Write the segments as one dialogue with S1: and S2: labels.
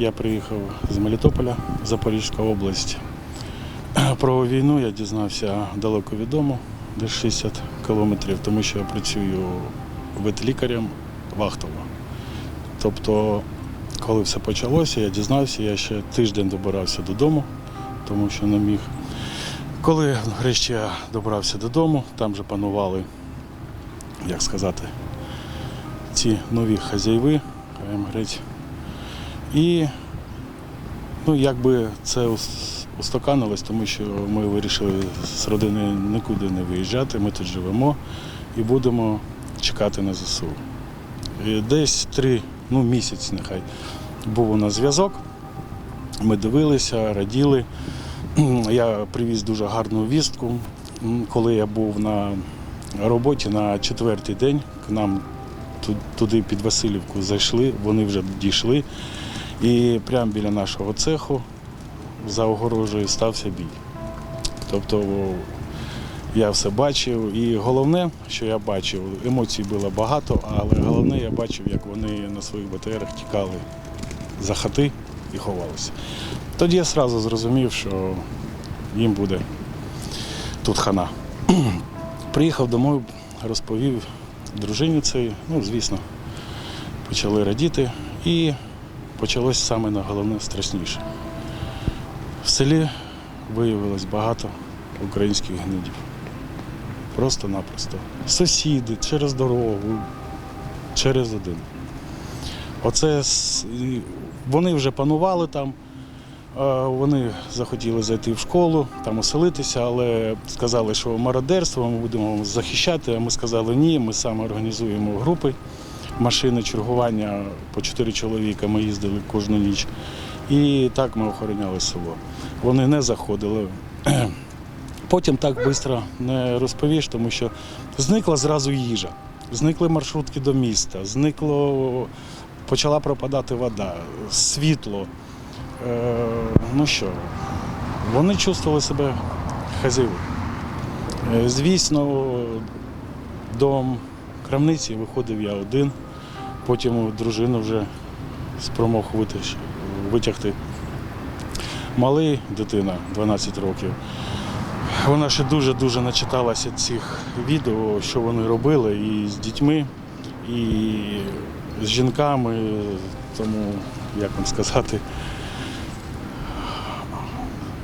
S1: Я приїхав з Мелітополя, Запорізька область. Про війну я дізнався далеко від дому, десь 60 кілометрів, тому що я працюю ветлікарем вахтово. Тобто, коли все почалося, я дізнався, я ще тиждень добирався додому, тому що не міг. Коли врешті я добрався додому, там вже панували, як сказати, ці нові будемо говорити. І ну, якби це ус- устаканилось, тому що ми вирішили з родиною нікуди не виїжджати, ми тут живемо і будемо чекати на ЗСУ. І десь три, ну місяць нехай був у нас зв'язок. Ми дивилися, раділи. Я привіз дуже гарну вістку. Коли я був на роботі на четвертий день, к нам туди під Васильівку зайшли, вони вже дійшли. І прямо біля нашого цеху за огорожею стався бій. Тобто я все бачив. І головне, що я бачив, емоцій було багато, але головне, я бачив, як вони на своїх БТРах тікали за хати і ховалися. Тоді я одразу зрозумів, що їм буде тут хана. Приїхав домой, розповів дружині цій, ну, звісно, почали радіти. І почалось саме на головне страшніше. В селі виявилось багато українських гнидів. Просто-напросто. Сусіди через дорогу, через один. Оце вони вже панували там. Вони захотіли зайти в школу, там оселитися, але сказали, що мародерство ми будемо захищати. А ми сказали ні, ми саме організуємо групи машини чергування по чотири чоловіка. Ми їздили кожну ніч. І так ми охороняли село. Вони не заходили. Потім так швидко не розповіш, тому що зникла зразу їжа, зникли маршрутки до міста, зникло, почала пропадати вода, світло. Е, ну що, вони чувствували себе хазяєві. Е, Звісно, до крамниці виходив я один, потім дружину вже спромог витягти. Малий дитина, 12 років. Вона ще дуже-дуже начиталася цих відео, що вони робили і з дітьми, і з жінками. Тому, як вам сказати,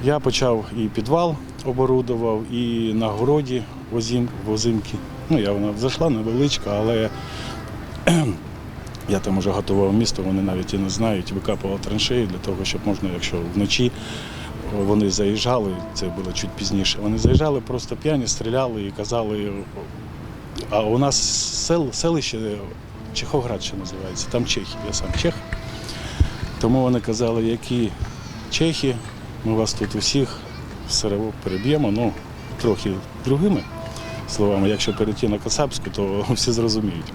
S1: я почав і підвал оборудував, і на городі возимки. Ну, я вона зайшла невеличка, але я там вже готував місто, вони навіть і не знають, викапував траншеї для того, щоб можна, якщо вночі вони заїжджали, це було чуть пізніше. Вони заїжджали просто п'яні, стріляли і казали. А у нас сел, селище Чехоград ще називається, там чехи, я сам чех. Тому вони казали, які чехи, ми вас тут усіх все переб'ємо, ну трохи другими словами. Якщо перейти на Кацапську, то всі зрозуміють.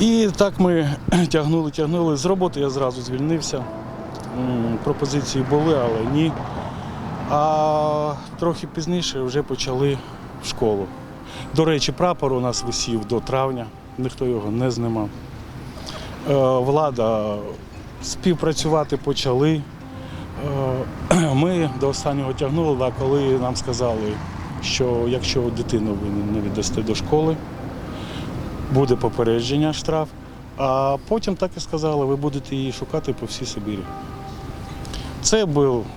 S1: І так ми тягнули, тягнули. З роботи я зразу звільнився. Пропозиції були, але ні. А трохи пізніше вже почали школу. До речі, прапор у нас висів до травня, ніхто його не знімав. Е, Влада співпрацювати почали. Е, Ми до останнього тягнули, коли нам сказали, що якщо дитину ви не віддасте до школи, буде попередження, штраф. А потім так і сказали, ви будете її шукати по всій Сибірі. Це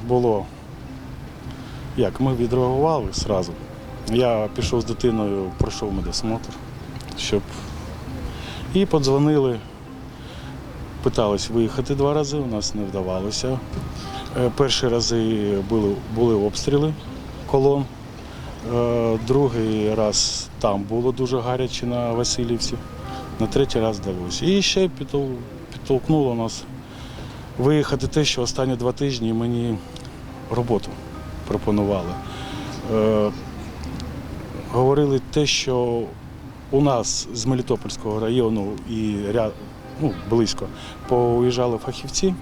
S1: було, як ми відреагували одразу. Я пішов з дитиною, пройшов медосмотр, щоб. І подзвонили, питались виїхати два рази, у нас не вдавалося. Е, Перші рази були, були обстріли колон. Е, Другий раз там було дуже гаряче на Васильівці, на третій раз вдалося. І ще підтолкнуло нас виїхати те, що останні два тижні мені роботу пропонували. Е, Говорили те, що у нас з Мелітопольського району і ряд, ну, близько поуїжджали фахівці,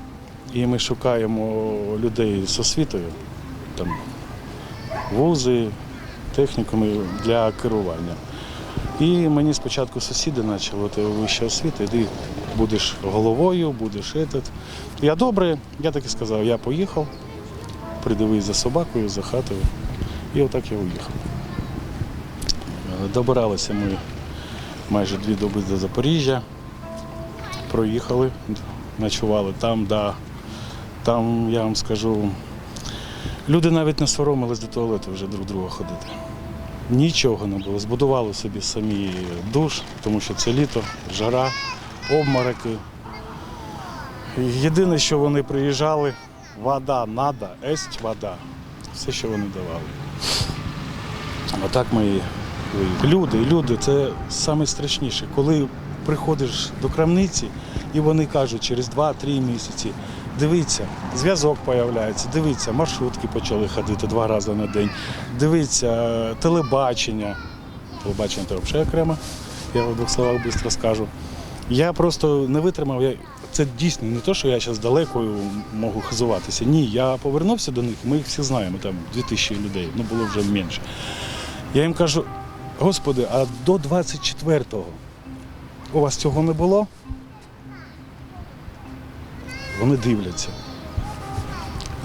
S1: і ми шукаємо людей з освітою, там, вузи, технікуми для керування. І мені спочатку сусіди почали, от вища освіта, іди будеш головою, будеш этот. Я добре, я так і сказав, я поїхав, придивись за собакою, за хатою. І отак я уїхав. Добиралися ми майже дві доби до Запоріжжя. Проїхали, ночували там, да. Там, я вам скажу, люди навіть не соромились до туалету вже друг друга ходити. Нічого не було. Збудували собі самі душ, тому що це літо, жара, обмороки. Єдине, що вони приїжджали, вода, надо, есть вода. Все, що вони давали. Отак ми. Люди, люди, це найстрашніше. Коли приходиш до крамниці і вони кажуть через 2-3 місяці, дивіться, зв'язок з'являється, дивіться, маршрутки почали ходити два рази на день, дивіться, телебачення. Телебачення це взагалі окремо, я в двох словах швидко скажу. Я просто не витримав. Я... Це дійсно не те, що я зараз далекою можу хизуватися. Ні, я повернувся до них, ми їх всі знаємо, там 2000 людей, ну було вже менше. Я їм кажу, Господи, а до 24-го у вас цього не було? Вони дивляться.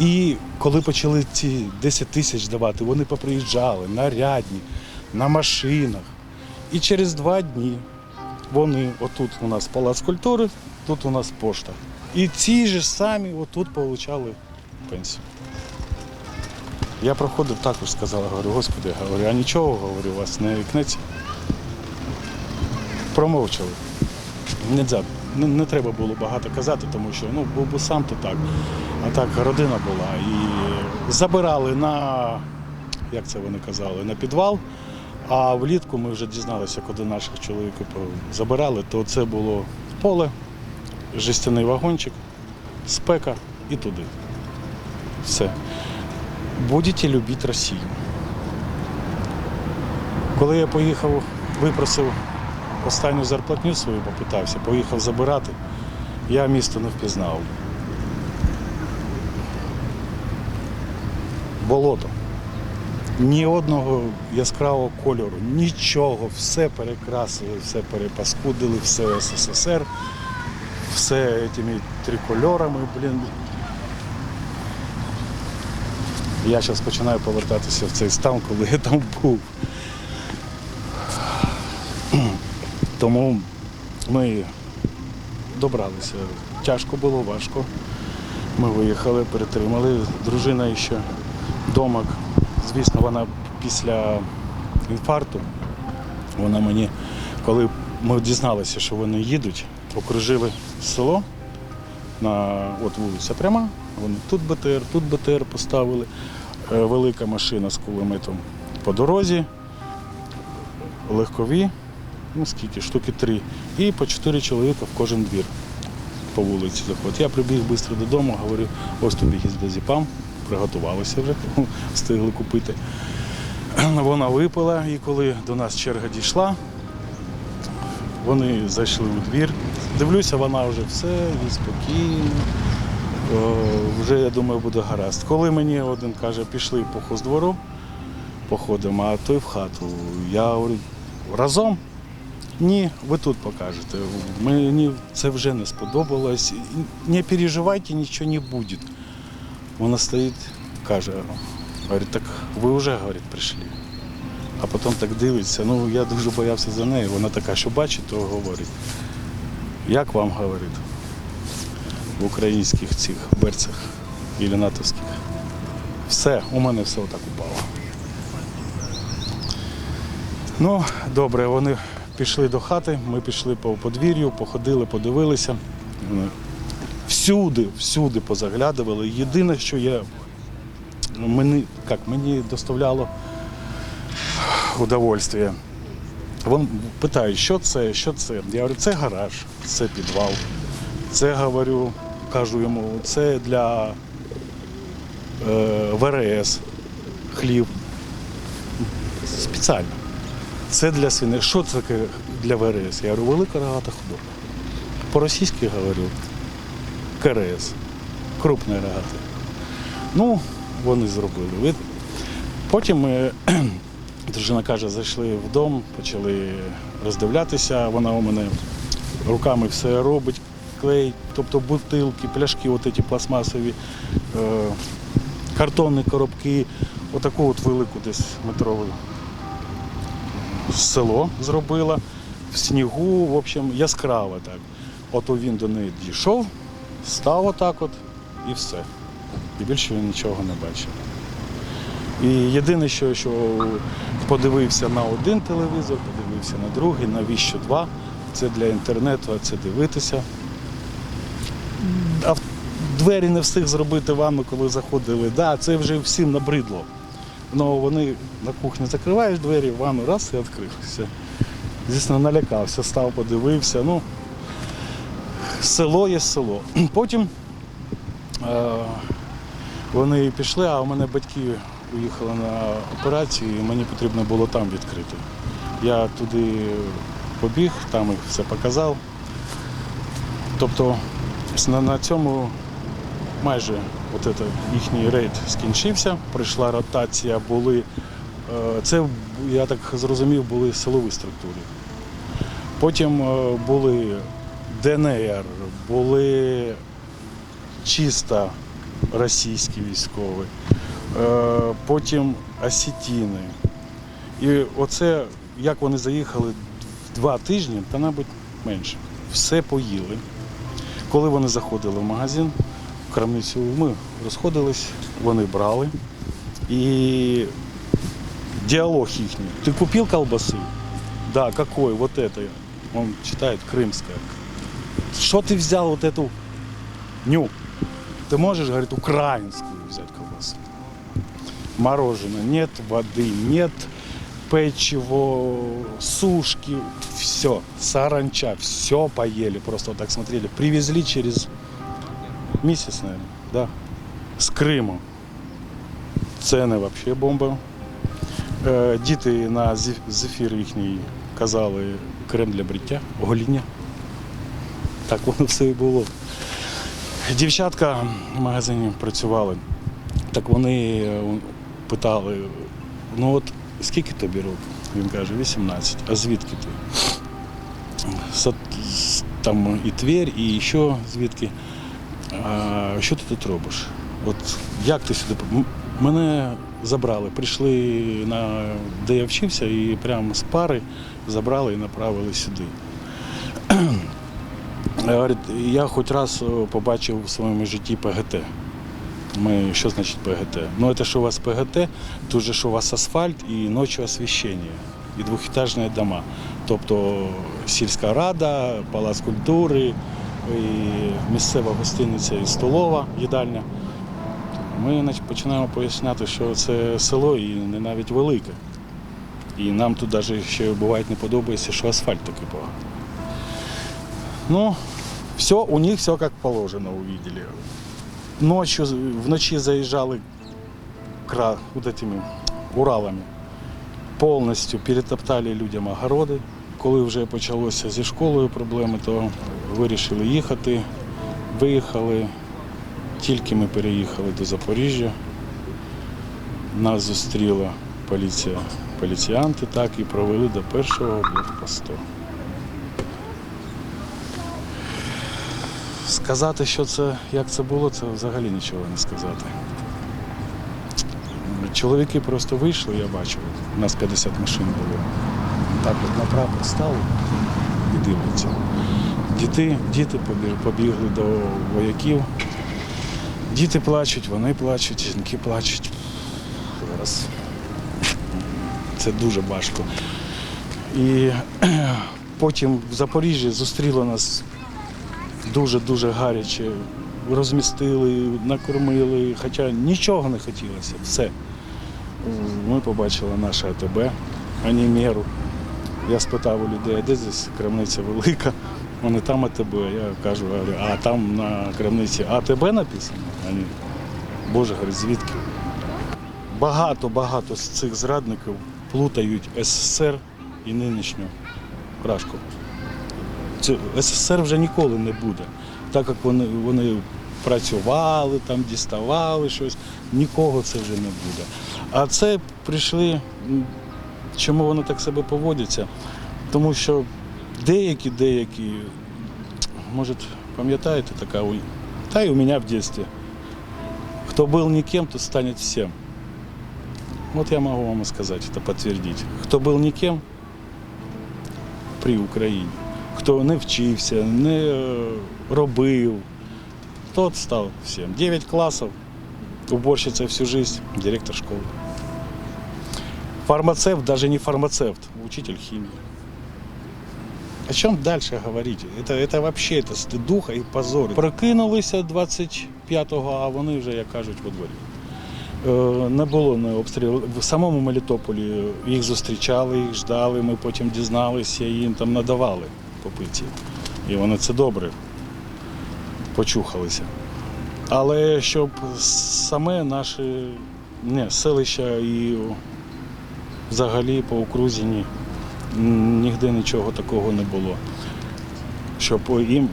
S1: І коли почали ці 10 тисяч давати, вони поприїжджали нарядні, на машинах. І через два дні вони, отут у нас палац культури, тут у нас пошта. І ці ж самі отут отримали пенсію. Я проходив також, сказала, говорю, господи, говорю, а нічого, говорю, у вас не ікнеться. Промовчали. Не Нельзя, не, не треба було багато казати, тому що ну, був би сам то так. А так родина була. І забирали на, як це вони казали, на підвал. А влітку ми вже дізналися, коли наших чоловіків забирали, то це було поле, жестяний вагончик, спека і туди. Все. Будете любити Росію. Коли я поїхав, випросив останню зарплатню свою, попитався, поїхав забирати, я місто не впізнав. Болото. Ні одного яскравого кольору, нічого, все перекрасили, все перепаскудили, все СССР, все цими трикольорами, блін. Я зараз починаю повертатися в цей стан, коли я там був. Тому ми добралися. Тяжко було, важко. Ми виїхали, перетримали. Дружина ще домок. Звісно, вона після інфаркту, вона мені, коли ми дізналися, що вони їдуть, окружили село на от вулиця пряма. Вони тут БТР, тут БТР поставили. Е, Велика машина з кулеметом по дорозі, легкові, ну скільки, штуки три. І по чотири чоловіка в кожен двір по вулиці заходить. Я прибіг швидко додому, говорю, ось тобі гіздозіпам, приготувалися вже, встигли купити. Вона випила, і коли до нас черга дійшла, вони зайшли у двір. Дивлюся, вона вже все, їй спокійно. О, вже я думаю, буде гаразд. Коли мені один каже, пішли по хоздвору, походимо, а той в хату. Я говорю, разом? Ні, ви тут покажете. Мені це вже не сподобалось. Не переживайте, нічого не буде. Вона стоїть, каже, говорить, так ви вже говорить, прийшли. А потім так дивиться, ну я дуже боявся за неї. Вона така, що бачить, то говорить. Як вам говорить? в українських цих берцях і натовських. Все, у мене все отак упало. Ну, добре, вони пішли до хати, ми пішли по подвір'ю, походили, подивилися. Всюди, всюди позаглядували. Єдине, що я мені, як, мені доставляло удовольствие. Вони питають, що це, що це. Я говорю, це гараж, це підвал. Це говорю, кажу йому, це для е, ВРС, хліб. Спеціально. Це для свиней. Що це таке для ВРС? Я говорю, велика рогата худоба. По-російськи говорю, КРС, крупне рогате. Ну, вони зробили. Потім ми Дружина каже, зайшли в дом, почали роздивлятися. Вона у мене руками все робить, клеїть, тобто бутилки, пляшки, от пластмасові, е, картонні коробки, отаку от велику десь метрову село зробила в снігу, в общем, яскраво так. От він до неї дійшов, став отак от і все. І більше він нічого не бачив. І єдине, що, що подивився на один телевізор, подивився на другий, навіщо два. Це для інтернету, а це дивитися. А двері не встиг зробити ванну, коли заходили. Да, це вже всім набридло. Ну вони на кухні закриваєш двері, ванну раз і відкрив. Все. Звісно, налякався, став, подивився. Ну, село є село. Потім е, вони пішли, а у мене батьки уїхали на операцію, і мені потрібно було там відкрити. Я туди побіг, там їх все показав. Тобто на, на цьому майже от їхній рейд скінчився, прийшла ротація, були. е, Це, я так зрозумів, були силові структури. Потім е, були ДНР, були чисто російські військові, е, потім осетіни. І оце, як вони заїхали два тижні, та, мабуть, менше. Все поїли. Коли вони заходили в магазин, крамницю ми розходились, вони брали. І диалог їхній. Ти купив колбаси? Да, какой? Вот это. Он читает крымская. Что ты взял вот эту ню? Ты можешь, говорит, украинскую взять колбасу. Мороженое нет, воды нет, печиво, сушки, все, саранча, все поели, просто вот так смотрели. Привезли через месяц, наверное, да, с Крыма. Цены вообще бомба. Е, Діти на зефір їхній казали крем для бриття, гоління. Так воно все і було. Дівчатка в магазині працювали. Так вони е, питали, ну от скільки тобі років? Він каже, 18. А звідки ти? Там і Тверь, і ще звідки. А що ти тут робиш? От як ти сюди? Мене забрали, прийшли на де я вчився, і прямо з пари забрали і направили сюди. Я хоч раз побачив в своєму житті ПГТ. Ми, що значить ПГТ? Ну, це що у вас ПГТ, тут же що у вас асфальт і ночі освіщення, і двохетажні дома. Тобто сільська рада, палац культури, і місцева гостиниця і столова, їдальня. Ми починаємо поясняти, що це село і не навіть велике. І нам тут навіть ще буває не подобається, що асфальт такий поганий. Ну, все, у них все как положено увидели. Ночью, вночі заїжджали кра, вот этими Уралами. Повністю перетоптали людям огороди. Коли вже почалося зі школою проблеми, то вирішили їхати. Виїхали. Тільки ми переїхали до Запоріжжя. Нас зустріла поліція, поліціянти, так і провели до першого блокпосту. Сказати, що це, як це було, це взагалі нічого не сказати. Чоловіки просто вийшли, я бачив, у нас 50 машин було. Так от направо стали і дивляться. Діти, діти побігли до вояків. Діти плачуть, вони плачуть, жінки плачуть. Зараз це дуже важко. І потім в Запоріжжі зустріло нас дуже-дуже гаряче. Розмістили, накормили, хоча нічого не хотілося. Все. Ми побачили наше АТБ, Анімеру. Я спитав у людей, а де здесь крамниця велика? Вони там АТБ. Я кажу, говорю, а там на крамниці АТБ написано? Вони, Боже, говорить, звідки? Багато-багато з цих зрадників плутають СССР і нинішню Рашку. Це СССР вже ніколи не буде. Так як вони, вони працювали, там діставали щось, нікого це вже не буде. А це прийшли Чому вони так себе поводяться? Тому що деякі, деякі, може, пам'ятаєте, така, у- та й у мене в дитинстві. Кто был никем, тот станет всем. Вот я могу вам и сказать, это подтвердить. Хто был никем при Україні, хто не вчився, не е, робив, тот став всем. 9 классов, уборщица всю жизнь, директор школы. Фармацевт, даже не фармацевт, учитель химии. О чем дальше говорить? Это, это вообще это стидуха і позор. Прокинулися 25-го, а вони вже, як кажуть, во дворі. Е, Не було не обстрілів. В самому Мелітополі їх зустрічали, їх ждали, ми потім дізналися і їм там надавали по пиці. І вони це добре почухалися. Але щоб саме наше не, селище і взагалі по окрузі ні. Нігде нічого такого не було. Щоб їм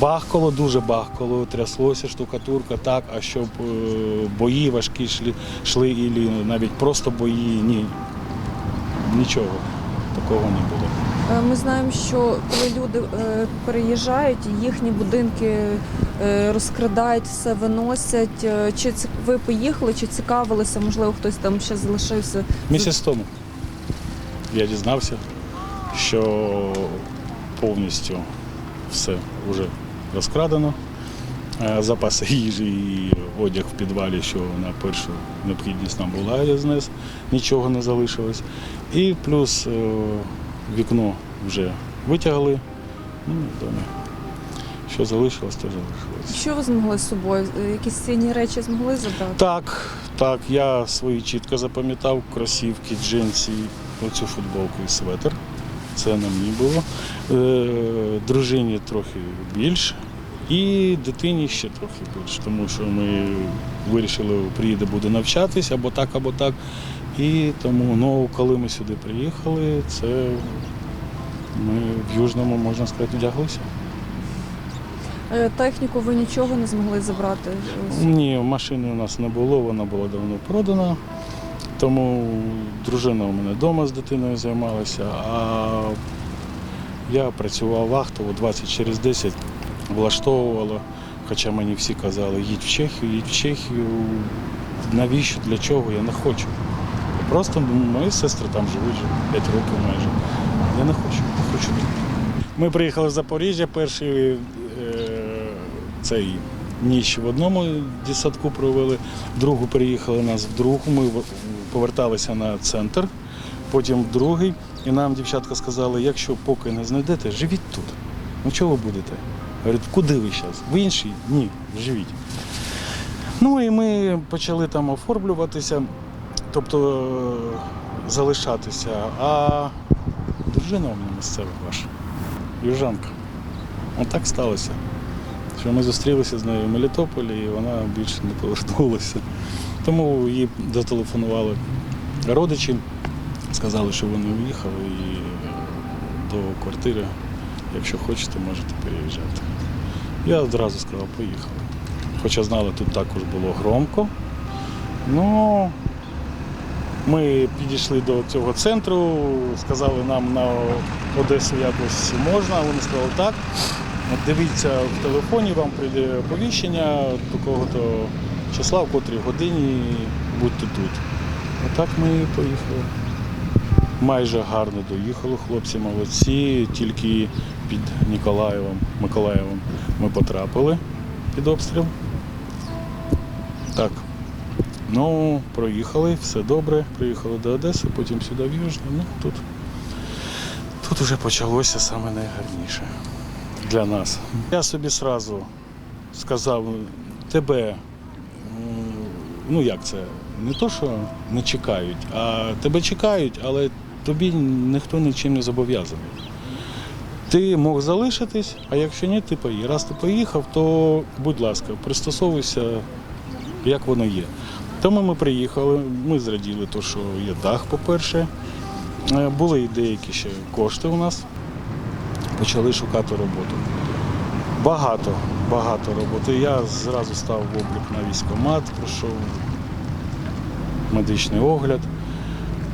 S1: бахкало, дуже бахкало, тряслося штукатурка, так, а щоб е, бої важкі йшли, йшли і навіть просто бої, ні. Нічого такого не було.
S2: Е, Ми знаємо, що коли люди е, переїжджають, їхні будинки е, розкрадають, все виносять. Чи ви поїхали, чи цікавилися? Можливо, хтось там ще залишився.
S1: Місяць тому я дізнався, що повністю все вже розкрадено. Запаси їжі і одяг в підвалі, що на першу необхідність нам була, я знес, нічого не залишилось. І плюс вікно вже витягли. Ну, домі. Що залишилось, то залишилось.
S2: Що ви змогли з собою? Якісь цінні речі змогли забрати?
S1: Так, так, я свої чітко запам'ятав кросівки, джинси, оцю футболку і светр. Це на мені було. Е, дружині трохи більше. І дитині ще трохи більше, тому що ми вирішили, приїде, буде навчатись або так, або так. І тому, ну, коли ми сюди приїхали, це ми в Южному, можна сказати, вдяглися.
S2: Е, Техніку ви нічого не змогли забрати?
S1: Ні, машини у нас не було, вона була давно продана. Тому дружина у мене вдома з дитиною займалася, а я працював вахтово 20 через 10, влаштовувала. Хоча мені всі казали, їдь в Чехію, їдь в Чехію. Навіщо, для чого? Я не хочу. Просто мої сестри там живуть вже 5 років майже. Я не хочу, не хочу тут. Ми приїхали в Запоріжжя, перший е, цей ніч в одному десятку провели, другу переїхали нас в другу. Ми поверталися на центр, потім в другий. І нам дівчатка сказали, якщо поки не знайдете, живіть тут. Ну чого ви будете? Говорять, куди ви зараз? В інший? Ні, живіть. Ну і ми почали там оформлюватися, тобто е, залишатися. А дружина у мене місцева ваша, южанка. Отак сталося. Що ми зустрілися з нею в Мелітополі, і вона більше не повернулася. Тому їй зателефонували родичі, сказали, що вони уїхали і е, до квартири, якщо хочете, можете переїжджати. Я одразу сказав, поїхали. Хоча знали, тут також було громко. Ну, ми підійшли до цього центру, сказали нам на Одесу якось можна, вони сказали так. Дивіться в телефоні, вам прийде оповіщення такого-то числа, в котрій годині будьте тут. Отак ми поїхали. Майже гарно доїхали, хлопці молодці, тільки під Ніколаєвом, Миколаєвом ми потрапили під обстріл. Так. Ну, проїхали, все добре. Приїхали до Одеси, потім сюди в Южне. Ну, тут, тут вже почалося саме найгарніше для нас. Я собі одразу сказав, тебе, ну як це, не то, що не чекають, а тебе чекають, але тобі ніхто нічим не зобов'язаний. Ти мог залишитись, а якщо ні, ти поїхав. Раз ти поїхав, то будь ласка, пристосовуйся, як воно є. Тому ми приїхали, ми зраділи, то, що є дах, по-перше. Е, Були і деякі ще кошти у нас. Почали шукати роботу. Багато, багато роботи. Я зразу став в облік на військкомат, пройшов медичний огляд.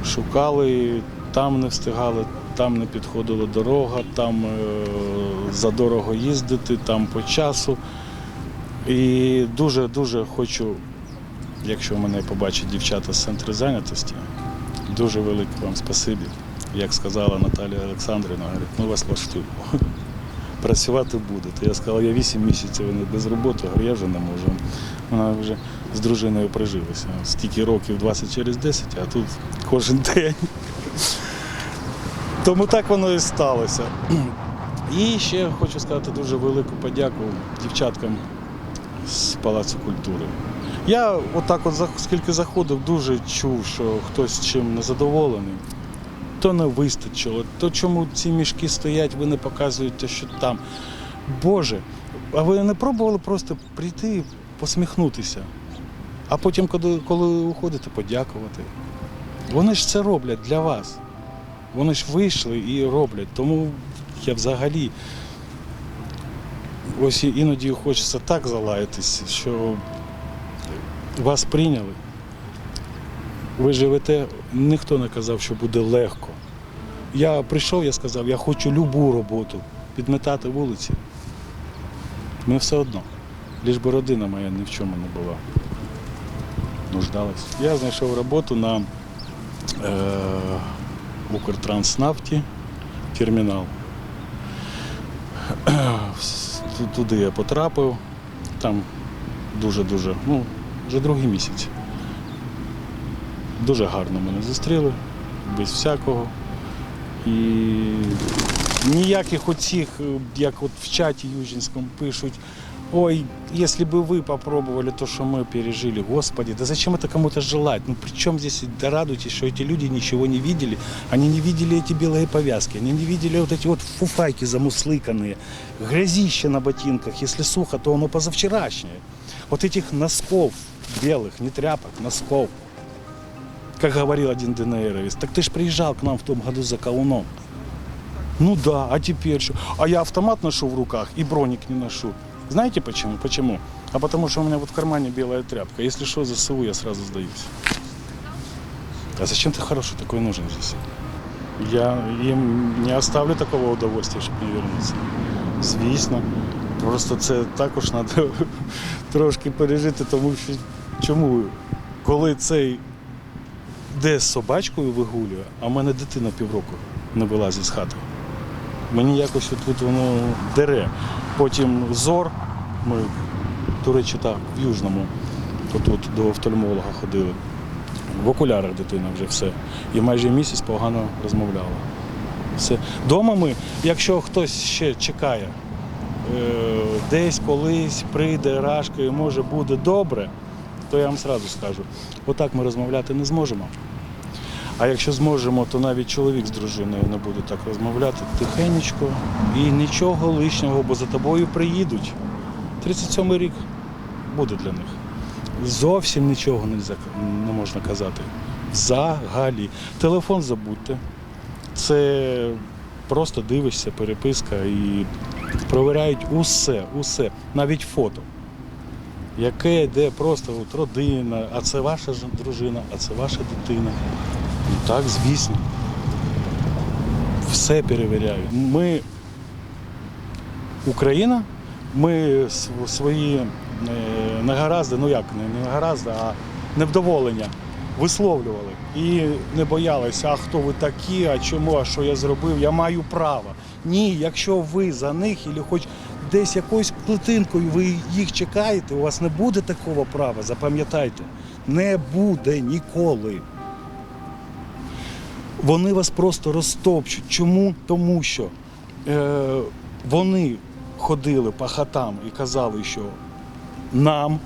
S1: Шукали там не встигали, там не підходила дорога, там е, задорого їздити, там по часу. І дуже-дуже хочу, якщо мене побачать дівчата з центру зайнятості, дуже велике вам спасибі. Як сказала Наталія Олександрівна, говорить, ми вас влаштуємо. Працювати будете. Я сказав, я 8 місяців без роботи, говорю, я вже не можу. Вона вже з дружиною прижилася. Стільки років 20 через 10, а тут кожен день. Тому так воно і сталося. І ще хочу сказати дуже велику подяку дівчаткам з Палацу культури. Я отак, от скільки заходив, дуже чув, що хтось чим незадоволений. То не вистачило, то чому ці мішки стоять, ви не показуєте, що там. Боже, а ви не пробували просто прийти і посміхнутися, а потім, коли, коли уходите, подякувати. Вони ж це роблять для вас. Вони ж вийшли і роблять. Тому я взагалі ось іноді хочеться так залаятись, що вас прийняли. Ви живете, ніхто не казав, що буде легко. Я прийшов, я сказав, я хочу любу роботу, підметати вулиці. Ми все одно. Ліж би родина моя ні в чому не була. Нуждалась. Я знайшов роботу на е, Укртранснафті термінал. Туди я потрапив. Там дуже-дуже, ну, вже другий місяць. Дуже гарно мене зустріли, без всякого. І ніяких оцих, е, як от в чаті Южинському пишуть, ой, если бы вы попробовали то, что мы пережили, господи, да зачем это кому-то желать? Ну при чем здесь, да радуйтесь, что эти люди ничего не видели, они не видели эти белые повязки, они не видели вот эти вот фуфайки замуслыканные, грязище на ботинках, если сухо, то оно позавчерашнее. Вот этих носков белых, не тряпок, носков. Как говорил один ДНРовец, так ты ж приезжал к нам в том году за колуном. Ну да, а теперь что? А я автомат ношу в руках и броник не ношу. Знаете почему? Почему? А потому что у меня вот в кармане белая тряпка. Если что, ЗСУ, я сразу сдаюсь. А зачем ты хороший такой нужен здесь? Я им не оставлю такого удовольствия, щоб не вернутися. Звісно. Просто це також треба трошки пережити, тому що чому? Коли цей де з собачкою вигулює, а в мене дитина півроку не вилазить з хати. Мені якось от воно дере. Потім зор, ми, до речі, так, в Южному, тут до офтальмолога ходили. В окулярах дитина вже все. І майже місяць погано розмовляла. Все. Дома ми, якщо хтось ще чекає, е, десь колись прийде рашка і може буде добре, то я вам одразу скажу, отак ми розмовляти не зможемо. А якщо зможемо, то навіть чоловік з дружиною не буде так розмовляти тихенечко і нічого лишнього, бо за тобою приїдуть. 37-й рік буде для них. Зовсім нічого не можна казати. Взагалі. Телефон забудьте. Це просто дивишся, переписка і провіряють усе, усе, навіть фото. Яке йде просто от родина, а це ваша дружина, а це ваша дитина. Ну, так, звісно. Все перевіряють. Ми Україна, ми свої е, негаразди, ну як не негаразди, а невдоволення висловлювали. І не боялися, а хто ви такі, а чому, а що я зробив, я маю право. Ні, якщо ви за них, або хоч десь якоюсь клетинкою ви їх чекаєте, у вас не буде такого права, запам'ятайте. Не буде ніколи. Вони вас просто розтопчуть. Чому? Тому що е, вони ходили по хатам і казали, що нам.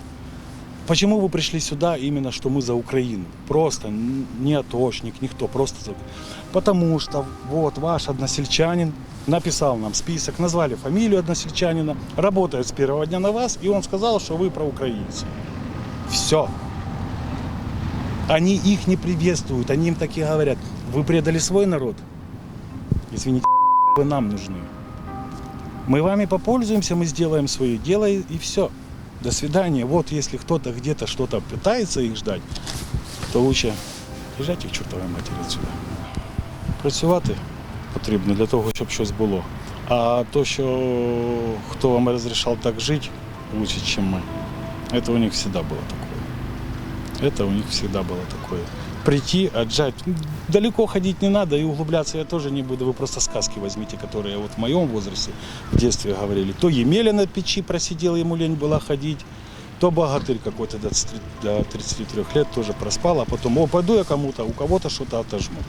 S1: Почему вы пришли сюда именно, что мы за Украину? Просто н- не атошник, никто, просто за Потому что вот ваш односельчанин написал нам список, назвали фамилию односельчанина, работает с первого дня на вас, и он сказал, что вы проукраинцы. Все. Они их не приветствуют, они им такие говорят, вы предали свой народ. Извините, вы нам нужны. Мы вами попользуемся, мы сделаем свое дело и, и все. До свидания. Вот если кто-то где-то что-то пытается их ждать, то лучше езжайте к чертовой матери отсюда. працювати потрібно для того, щоб щось було. А то, що хто вам розрішав так жити, лучше, ніж ми, це у них завжди було таке. Это у них всегда было такое. Прийти, отжать. Далеко ходить не надо и углубляться я тоже не буду. Вы просто сказки возьмите, которые вот в моем возрасте, в детстве говорили. То Емеля на печи просидел, ему лень была ходить, то богатырь какой-то до 30 до 33 лет тоже проспал, а потом, о, пойду я кому-то, у кого-то что-то отожму.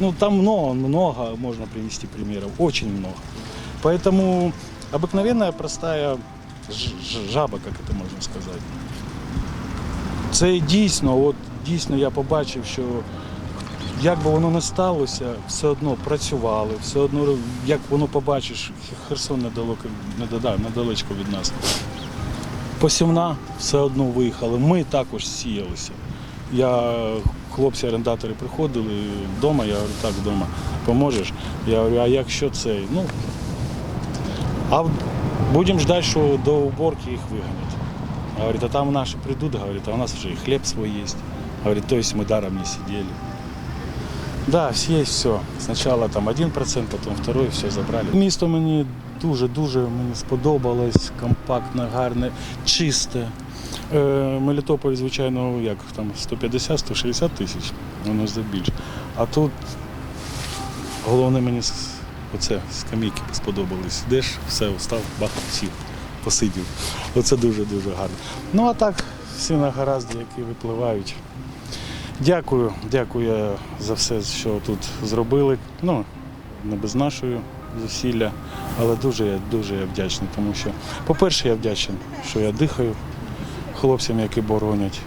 S1: Ну, там много, много можно привести примеров, очень много. Поэтому обыкновенная простая ж- ж- жаба, как это можно сказать. Це дійсно, от дійсно я побачив, що як би воно не сталося, все одно працювали, все одно, як воно побачиш, Херсон недалеко, недада- недалечко від нас. Посівна все одно виїхали. Ми також сіялися. Я, хлопці-орендатори приходили вдома, я говорю, так, вдома, поможеш? Я говорю, а якщо це? Ну, а будемо ждати, що до уборки їх вигонять. Говорит, а там наши придут, говорит, а у нас уже и хлеб свой есть. Говорит, то есть мы даром не сидели. Да, есть все. Сначала там 1%, потім второй, все забрали. Місто мені дуже-дуже мені сподобалось, компактне, гарне, чисте. Е, Мелітополь, звичайно, як там 150-160 тисяч, воно здебільш. А тут головне мені оце скамійки сподобались. Йдеш, все, встав, бах, сів, посидів. Оце дуже-дуже гарно. Ну а так, всі на гаразді, які випливають. Дякую, дякую за все, що тут зробили. Ну, не без нашої зусилля, але дуже, дуже я вдячний, тому що, по-перше, я вдячний, що я дихаю хлопцям, які боронять.